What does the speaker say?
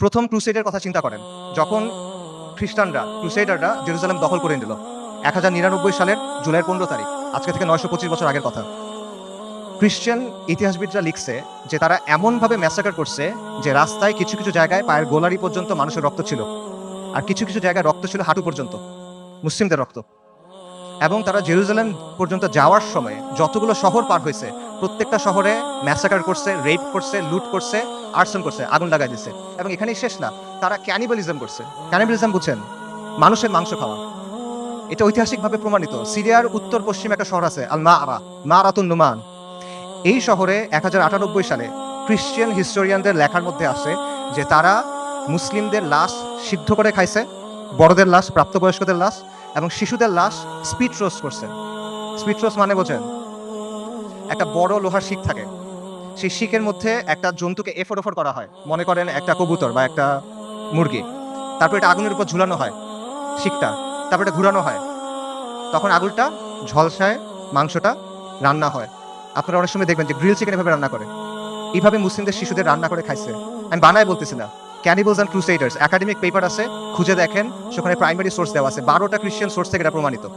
প্রথম ক্রুসেডের কথা চিন্তা করেন, যখন খ্রিস্টানরা, ক্রুসেডাররা জেরুজালেম দখল করে নিল এক হাজার নিরানব্বই সালের জুলাইয়ের পনেরো তারিখ, আজকে থেকে নয়শো পঁচিশ বছর আগের কথা। খ্রিশ্চান ইতিহাসবিদরা লিখছে যে তারা এমনভাবে ম্যাসাকার করছে যে রাস্তায় কিছু কিছু জায়গায় পায়ের গোলারি পর্যন্ত মানুষের রক্ত ছিল, আর কিছু কিছু জায়গায় রক্ত ছিল হাঁটু পর্যন্ত, মুসলিমদের রক্ত। এবং তারা জেরুজালেম পর্যন্ত যাওয়ার সময় যতগুলো শহর পার হয়েছে প্রত্যেকটা শহরে ম্যাসাকার করছে রেপ করছে লুট করছে আর্সন করছে, আগুন লাগাই দিছে এবং এখানেই শেষ না, তারা ক্যানিবালিজম করছে। ক্যানিবালিজম বুঝছেন? মানুষের মাংস খাওয়া। এটা ঐতিহাসিকভাবে প্রমাণিত। সিরিয়ার উত্তর পশ্চিমে একটা শহর আছে আল মা আরা মা আরাতুন নুমান। এই শহরে এক হাজার আটানব্বই সালে খ্রিশ্চিয়ান হিস্টোরিয়ানদের লেখার মধ্যে আছে যে তারা মুসলিমদের লাশ সিদ্ধ করে খাইছে, বড়দের লাশ, প্রাপ্তবয়স্কদের লাশ, এবং শিশুদের লাশ স্পিড রোস্ট করছে। স্পিড রোস্ট মানে বোঝেন একটা বড় লোহার শিক থাকে। সেই শিকের মধ্যে একটা জন্তুকে এফর ওফর করা হয়। মনে করেন একটা কবুতর বা একটা মুরগি। তারপর এটা আগুনের উপর ঝুলানো হয় শিখটা তারপর এটা ঘুরানো হয়। তখন আগুনটা ঝলসায়, মাংসটা রান্না হয়। আপনারা অনেক সময় দেখবেন যে গ্রিল চিকেন এভাবে রান্না করে। এইভাবে মুসলিমদের শিশুদের রান্না করে খাইছে। আমি বানায় বলতেছি না। Cannibals and crusaders academic paper আছে। খুঁজে দেখেন, সেখানে প্রাইমারি সোর্স দেওয়া আছে। বারোটা খ্রিস্টান সোর্স থেকে এটা প্রমাণিত।